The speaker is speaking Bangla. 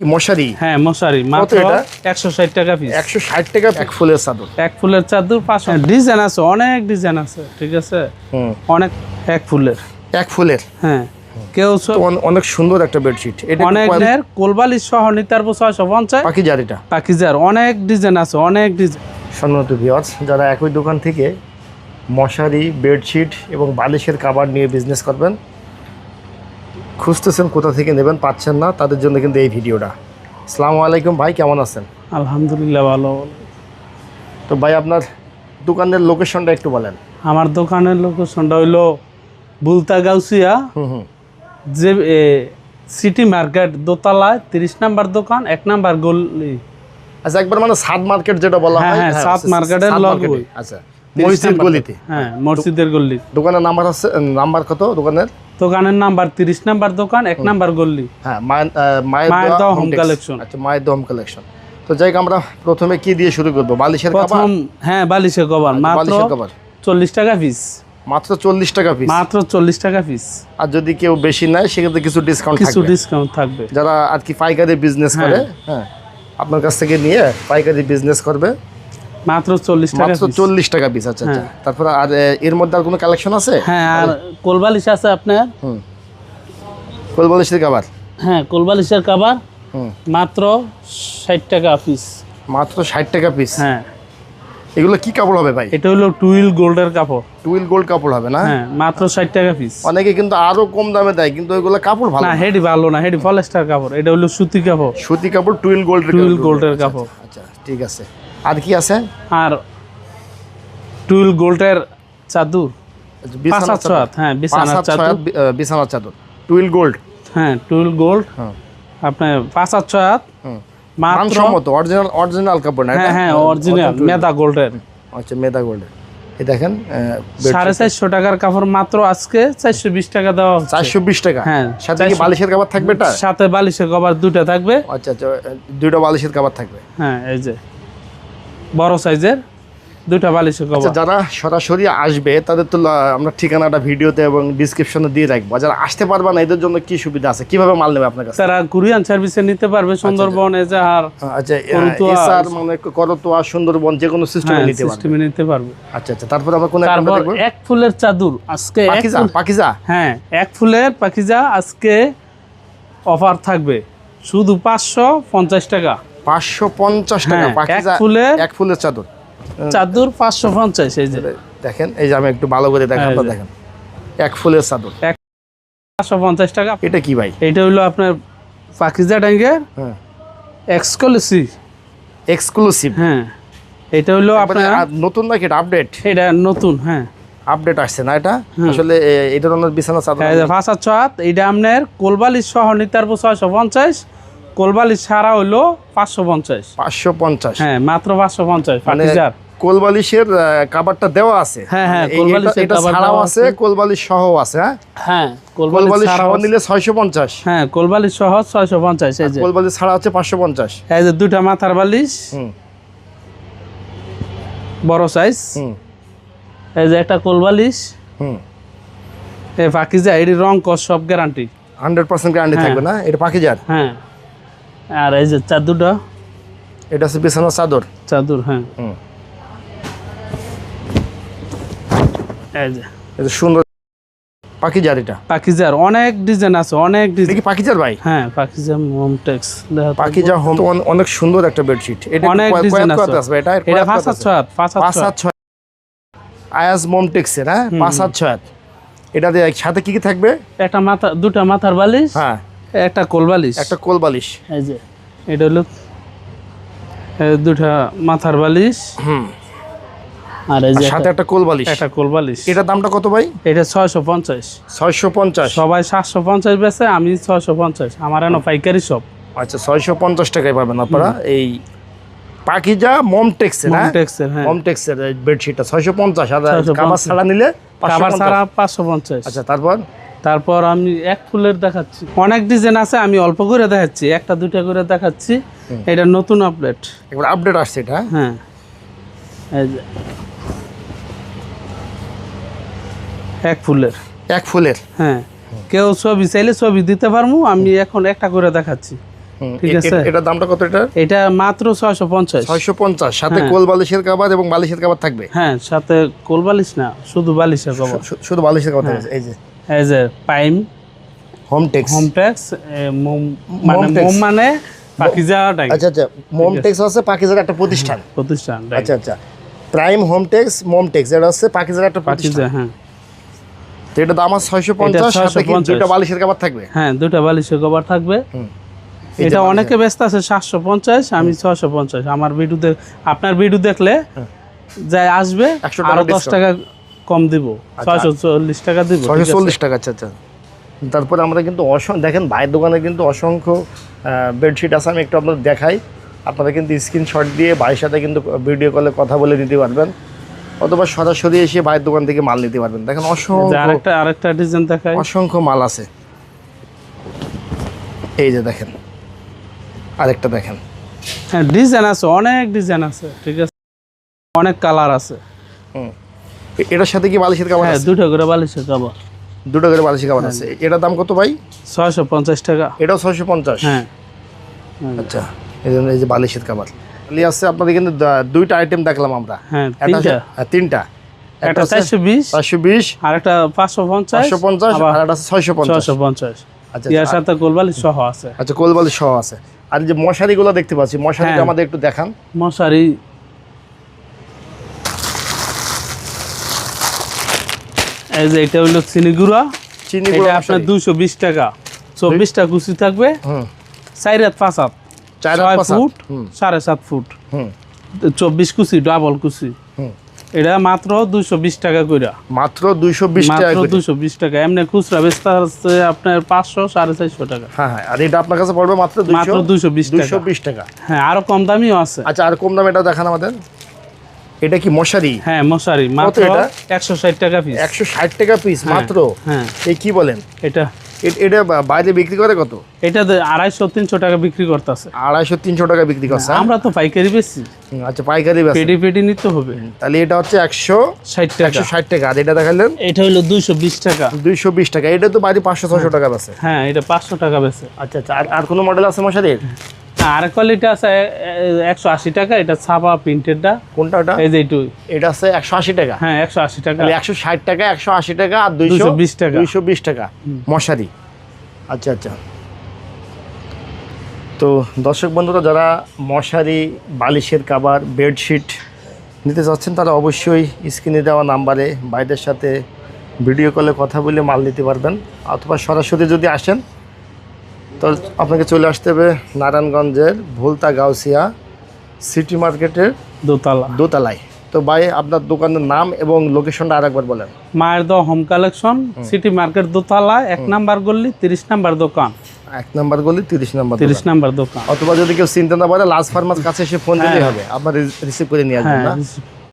মশারি? হ্যাঁ মশারি। মাত্র একশো ষাট টাকা পিস একশো ষাট টাকা এক ফুলের চাদর। এক ফুলের চাদর পাঁচশো ডিজাইন আছে অনেক ডিজাইন আছে ঠিক আছে? অনেক এক ফুলের। এক ফুলের? হ্যাঁ কেউ অনেক সুন্দর একটা বেডশিট এটা অনেক কোলবালি সহ নিতার ছয়শো পঞ্চাশ। পাখি জারিটা পাকিজার অনেক ডিজাইন আছে অনেক ডিজাইন। সম্মানিত ভিওয়ার্স যারা একই দোকান থেকে মশারি বেডশিট এবং বালিশের কাবার নিয়ে বিজনেস করবেন খুঁজতেছেন কোথা থেকে নেবেন পাচ্ছেন না তাদের জন্য কিন্তু এই ভিডিওটা। আসসালামু আলাইকুম ভাই কেমন আছেন? আলহামদুলিল্লাহ ভালো। তো ভাই আপনার দোকানের লোকেশনটা একটু বলেন। আমার দোকানের লোকেশনটা হইল বুলতা গাউসিয়া যে সিটি মার্কেট দোতলায় তিরিশ নাম্বার দোকান এক নাম্বার গলি। আচ্ছা একবার মানে সাদ মার্কেট যেটা বলা হ্যাঁ, হয়? হ্যাঁ, সাদ মার্কেটের সাদ লগ মার্কেটে। আচ্ছা 30 মসজিদ গলিতে। হ্যাঁ মসজিদের গলি। দোকানের নাম্বার আছে নাম্বার কত দোকানের? দোকানের নাম্বার তিরিশ নাম্বার দোকান এক নাম্বার গলি। হ্যাঁ মায়ের মায়ের মায়ের দোয়া হোম home টেক্স। collection। আচ্ছা মায়ের কালেকশন তো যাই আমরা প্রথমে কি দিয়ে শুরু করব? বালিশের প্রথম হ্যাঁ বালিশের কভার। মাত্র বালিশের চল্লিশ টাকা পিস মাত্র চল্লিশ টাকা পিস মাত্র চল্লিশ টাকা পিস আর যদি কেউ বেশি নেয় সেক্ষেত্রে কিছু ডিসকাউন্ট কিছু ডিসকাউন্ট থাকবে। যারা আর কি পাইকারি বিজনেস করে হ্যাঁ আপনার কাছ থেকে নিয়ে পাইকারি বিজনেস করবে। মাত্র চল্লিশ টাকা মাত্র টাকা পিস আচ্ছা আচ্ছা। তারপরে আর এর মধ্যে আর কোনো কালেকশন আছে? হ্যাঁ আর কোলবালিশ আছে আপনার। হুম। কোল বালিশের কাবার হ্যাঁ কোলবালিশের হুম। মাত্র ষাট টাকা পিস মাত্র ষাট টাকা পিস হ্যাঁ। এগুলো কি কাপড় হবে ভাই? এটা হলো টুইল গোল্ডের কাপড়। টুইল গোল্ড কাপড় হবে না? হ্যাঁ মাত্র ষাট টাকা পিস অনেকে কিন্তু আরও কম দামে দেয় কিন্তু ওইগুলো কাপড় ভালো না। হেডি ভালো না হেডি ফলেস্টার কাপড়। এটা হলো সুতি কাপড়। সুতি কাপড় টুইল গোল্ড টুইল গোল্ডের কাপড়। আচ্ছা ঠিক আছে। আর কি আছে? আর টুইল গোল্ডের চাদর। আচ্ছা, বিছানার হ্যাঁ বিছানার চাদর। বিছানার চাদর। গোল্ড। হ্যাঁ টুইল গোল্ড। হ্যাঁ। আপনার পাঁচ হাত ছয় হাত মানসম্মত অরিজিনাল অরিজিনাল কাপড় না হ্যাঁ হ্যাঁ অরিজিনাল মেদা গোল্ডের। আচ্ছা মেদা গোল্ডের। এই দেখেন সাড়ে চারশো টাকার কাপড় মাত্র আজকে চারশো বিশ টাকা দেওয়া হচ্ছে। চারশো বিশ টাকা? হ্যাঁ, সাথে কি বালিশের কাবার থাকবে এটা? সাথে বালিশের কভার দুটা থাকবে। আচ্ছা আচ্ছা দুইটা বালিশের কাবার থাকবে। হ্যাঁ এই যে। বড় সাইজের দুটা বালিশের আচ্ছা কভার যারা সরাসরি আসবে তাদের তো আমরা ঠিকানাটা ভিডিওতে এবং ডিসক্রিপশনে দিয়ে রাখব। যারা আসতে পারবে না এদের জন্য কি সুবিধা আছে? কীভাবে মাল নেবে আপনার কাছে তারা কুরিয়ান সার্ভিসে নিতে পারবে সুন্দরবন এজাহার আচ্ছা। এসআর মানে করতোয়া সুন্দরবন যে কোনো সিস্টেমে নিতে পারবে। সিস্টেমে নিতে পারবে। আচ্ছা আচ্ছা তারপর আমরা কোন একটা দেখব? এক ফুলের চাদর আজকে এক পাকিজা পাকিজা? হ্যাঁ এক ফুলের পাকিজা আজকে অফার থাকবে। শুধু পাঁচশো পঞ্চাশ টাকা। পাঁচশো পঞ্চাশ টাকা হ্যাঁ, পাকিজা এক ফুলের- এক ফুলের চাদর। চাদর পাঁচশো পঞ্চাশ এই যে। দেখেন এই যে আমি একটু ভালো করে দেখেন হ্যাঁ, আপনারা। দেখেন এক ফুলের চাদর। পাঁচশো পঞ্চাশ টাকা। এটা কি ভাই? এটা হইল আপনার পাখিজা ড্যাঙ্গের হ্যাঁ। এক্সক্লুসিভ। এক্সক্লুসিভ? হ্যাঁ। এটা হইল আপনার নতুন নাকি এটা আপডেট এটা নতুন হ্যাঁ। আপডেট আসছে না এটা? আসলে এ- এই ধরনের বিছানা চাদর এই যে ভাষা ছয়াত আপনার কোলবালিশ সহ নিতার ছয়শো পঞ্চাশ। কোলবালিশ ছাড়া হইল পাঁচশো পঞ্চাশ। পাঁচশো পঞ্চাশ। হ্যাঁ মাত্র পাঁচশো পঞ্চাশ মানে কোলবালিশের আহ, কাবারটা দেওয়া আছে। হ্যাঁ, হ্যাঁ, এই- কোলবালিশের ছাড়াও আছে কোলবালিশ সহ আছে হ্যাঁ? হ্যাঁ কোলবালিশ সহ নিলে ছয়শো পঞ্চাশ। হ্যাঁ কোলবালিশ সহ ছয়শো পঞ্চাশ এই যে। কোলবালিশ ছাড়া হচ্ছে পাঁচশো পঞ্চাশ। এই যে দুটা মাথার বালিশ বড় সাইজ এই যে একটা কোলবালিশ। হুম। এই পাখিজা এটি রং কস সব গ্যারান্টি হান্ড্রেড পার্সেন্ট গ্যারান্টি। থাকবে না? এটা পাখিজার হ্যাঁ। আর এই যে চাদুটা এটা হচ্ছে বিছানার চাদর। চাদর হ্যাঁ। এই যে। সুন্দর পাখিজার এটা। পাখিজার অনেক ডিজাইন আছে অনেক ডিজাইন কি পাখিজার ভাই? হ্যাঁ হোম অনেক সুন্দর একটা বেডশিট এটা অনেক ডিজাইন আছে। এটা এটা আয়াজ হ্যাঁ? সাথে কি কি থাকবে? একটা মাথা দুটা মাথার বালিশ। হ্যাঁ। একটা কোল বালিশ একটা কোল বালিশ এই যে এটা হলো দুটা মাথার বালিশ। হুম। আর এই যে সাথে একটা- একটা এটার দামটা কত ভাই? এটা ছয়শো পঞ্চাশ। ছয়শো পঞ্চাশ। সবাই সাতশো পঞ্চাশ বেছে আমি ছয়শো পঞ্চাশ। আমার এনে পাইকারি সব। আচ্ছা ছয়শো পঞ্চাশ টাকায় পাবেন আপনারা এই পাখিজা মমটেক্সের হ্যাঁ? মোমটেক্সের হ্যাঁ। মমটেক্সের বেডশিটটা ছয়শো পঞ্চাশ। আর 650 কাবার ছাড়া নিলে পাঁচশো খাবার পঞ্চাশ। ছাড়া পাঁচশো পঞ্চাশ। আচ্ছা তারপর? তারপর আমি এক ফুলের দেখাচ্ছি। অনেক ডিজাইন আছে আমি অল্প করে দেখাচ্ছি। একটা দুটা করে দেখাচ্ছি। এটা নতুন আপডেট আপডেট আসছে এটা? হ্যাঁ? হ্যাঁ এক ফুলের। এক ফুলের? হ্যাঁ। কেউ ছবি চাইলে ছবি দিতে পারব আমি এখন একটা করে দেখাচ্ছি। ঠিক আছে? এ- এটার দামটা কত এটা এটা মাত্র ছয়শো পঞ্চাশ। ছয়শো পঞ্চাশ। সাথে হ্যাঁ। কোল বালিশের কাবার এবং বালিশের কাবার থাকবে? হ্যাঁ সাথে কোল বালিশ না শুধু বালিশের কভার শুধু বালিশের কাবার হ্যাঁ। থাকবে এই যে। এই যে prime home tex home tex মোম মানে। মোম মানে পাকিজা টাইপ আচ্ছা আচ্ছা মোম টেক্স হচ্ছে পাকিজার একটা প্রতিষ্ঠান। প্রতিষ্ঠান আচ্ছা আচ্ছা প্রাইম হোম টেক্স মোম টেক্স এটা হচ্ছে পাকিজার একটা প্রতিষ্ঠান। হ্যাঁ। তো এটা দাম আছে ছয়শো পঞ্চাশ সাথে কি 650 বালিশের কাবার থাকবে? হ্যাঁ দুটা বালিশের কভার থাকবে। এটা অনেকে ব্যস্ত আছে সাতশো পঞ্চাশ আমি ছয়শো পঞ্চাশ। আমার ভিডিও দেখ আপনার ভিডিও দেখলে যাই আসবে 100 টাকা আরও দশ। টাকা কম দিব ছয়শো চল্লিশ টাকা দিব ছয়শো চল্লিশ টাকা আচ্ছা আচ্ছা। তারপরে আমরা কিন্তু অসংখ্য দেখেন ভাইয়ের দোকানে কিন্তু অসংখ্য বেডশিট আছে আমি একটু আপনাদের দেখাই। আপনারা কিন্তু স্ক্রিনশট দিয়ে ভাইয়ের সাথে কিন্তু ভিডিও কলে কথা বলে দিতে পারবেন অথবা সরাসরি এসে ভাইয়ের দোকান থেকে মাল নিতে পারবেন। দেখেন অসংখ্য আরেকটা আরেকটা ডিজাইন দেখাই। অসংখ্য মাল আছে। এই যে দেখেন আরেকটা দেখেন। হ্যাঁ ডিজাইন আছে অনেক ডিজাইন আছে ঠিক আছে? অনেক কালার আছে। হুম। এটার সাথে কি বালিশের কাবার হ্যাঁ দুটো করে বালিশের দুটো করে বালিশের কাবার আছে। এটার দাম কত ভাই? ছয়শো পঞ্চাশ টাকা। এটাও ছয়শো পঞ্চাশ? হ্যাঁ। আচ্ছা এই জন্য এই যে বালিশের কাবার খালি আছে আপনাদের কিন্তু দুইটা আইটেম দেখলাম আমরা। হ্যাঁ তিনটা। হ্যাঁ, তিনটা। একটা চারশো বিশ চারশো বিশ আর একটা পাঁচশো পঞ্চাশ পাঁচশো পঞ্চাশ আর একটা ছয়শো পঞ্চাশ। ছয়শো পঞ্চাশ। আচ্ছা ইয়ার আচ্ছা, সাথে গোলবালিশ সহ আছে। আচ্ছা কোলবালি সহ আছে। আর যে মশারিগুলো দেখতে পাচ্ছি মশারিটা হ্যাঁ। আমাদের একটু দেখান। মশারি এই যে এটা চিনিগুড়া চিনি আপনার বিশ টাকা। চব্বিশটা কুচি থাকবে। হুম। হাত হাত। হাত ফুট হুম। কুচি ডাবল কুচি। হুম। এটা মাত্র দুশো বিশ টাকা কইরা। মাত্র টাকা মাত্র করে। দুশো বিশ টাকা। এমনি খুচরা বেচতে হচ্ছে আপনার পাঁচশো সাড়ে চারশো টাকা। হ্যাঁ হ্যাঁ। আর এটা আপনার কাছে পড়বে মাত্র মাত্র 220 টাকা। টাকা। হ্যাঁ আরও কম দামিও আছে। আচ্ছা আর কম দামে এটা দেখান আমাদের। এটা কি মশারি? হ্যাঁ মশারি। মাত্র এটা? একশো ষাট টাকা পিস একশো ষাট টাকা পিস মাত্র? হ্যাঁ। এই কি বলেন? এটা এটা বাইরে বিক্রি করে কত? এটা দে- আড়াইশো তিনশো টাকা বিক্রি করতেছে। আড়াইশো তিনশো টাকা বিক্রি করছে হ্যাঁ? আমরা তো পাইকারি বেশি হুম, আচ্ছা পাইকারি বেচেন। পেটি পেটি নিতে হবে। তাহলে এটা হচ্ছে একশো ষাট টাকা। একশো ষাট টাকা। আর এটা দেখালেন? এটা হলো দুইশো বিশ টাকা। দুইশো বিশ টাকা। এটা তো বাইরে পাঁচশো ছশো টাকা আছে হ্যাঁ এটা পাঁচশো টাকা বেছে আচ্ছা আচ্ছা। আর আর কোনো মডেল আছে মশারির? আর কোয়ালিটি আছে একশো আশি টাকা এটা ছাপা প্রিন্টেডটা কোনটা ওটা? এই যে এইটু এটা আছে একশো আশি টাকা। হ্যাঁ একশো আশি টাকা। একশো ষাট টাকা একশো আশি টাকা আর দুইশো 220 টাকা। দুইশো বিশ টাকা। মশারি। আচ্ছা আচ্ছা। তো দর্শক বন্ধুরা যারা মশারি বালিশের কাবার বেডশিট নিতে চাচ্ছেন তারা অবশ্যই স্ক্রিনে দেওয়া নাম্বারে ভাইদের সাথে ভিডিও কলে কথা বলে মাল নিতে পারবেন। অথবা সরাসরি যদি আসেন তো আপনাকে চলে আসতে হবে নারায়ণগঞ্জের ভুলতা গাউসিয়া সিটি মার্কেটের দোতলা। দোতলায়। তো ভাই আপনার দোকানের নাম এবং লোকেশনটা আরেকবার বলেন। মায়ের the home. Collection city market দোতলা এক নাম্বার গল্লি তিরিশ নাম্বার দোকান। এক নাম্বার গলি তিরিশ নাম্বার তিরিশ নাম্বার দোকান। অথবা যদি কেউ চিন্তা না পারে লাস্ট ফার্মার কাছে এসে ফোন দিলেই হবে। আপনার রিসিভ করে নিয়ে আসবেন হ্যাঁ না।